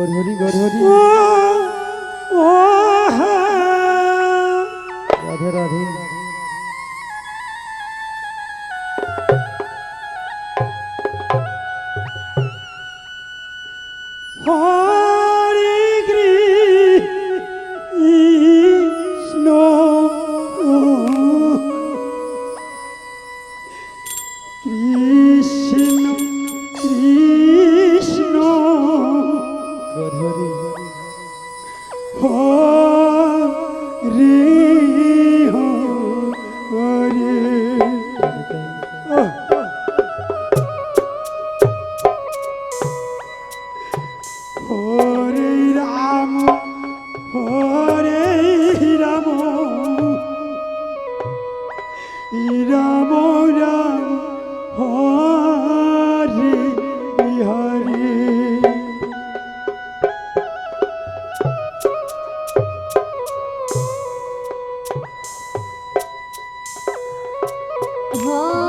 গর হরি গর হরি। রাধে রাধে। হরে রাম হরে রাম। রাম রাম হরে হরে। Oh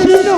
ছিল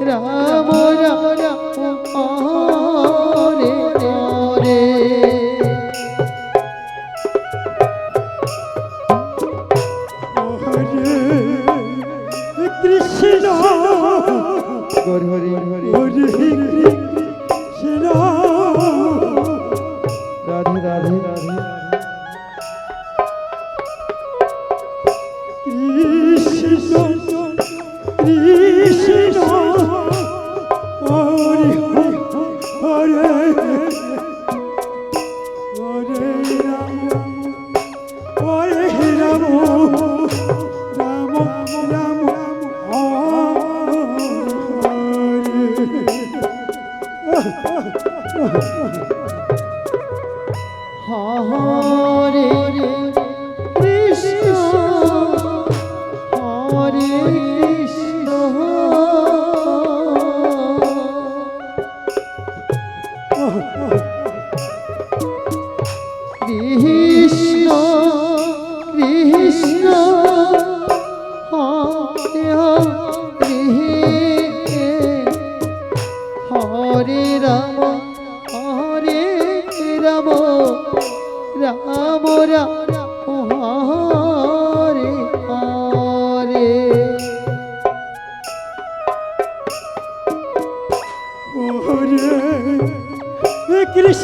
রাম রাম রে রে কৃষ্ণ হরি হরি হরি হরি কৃষ্ণ রাধে রাধে রাধে কৃষ্ণ হরে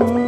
Oh.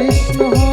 কৃষ্ণ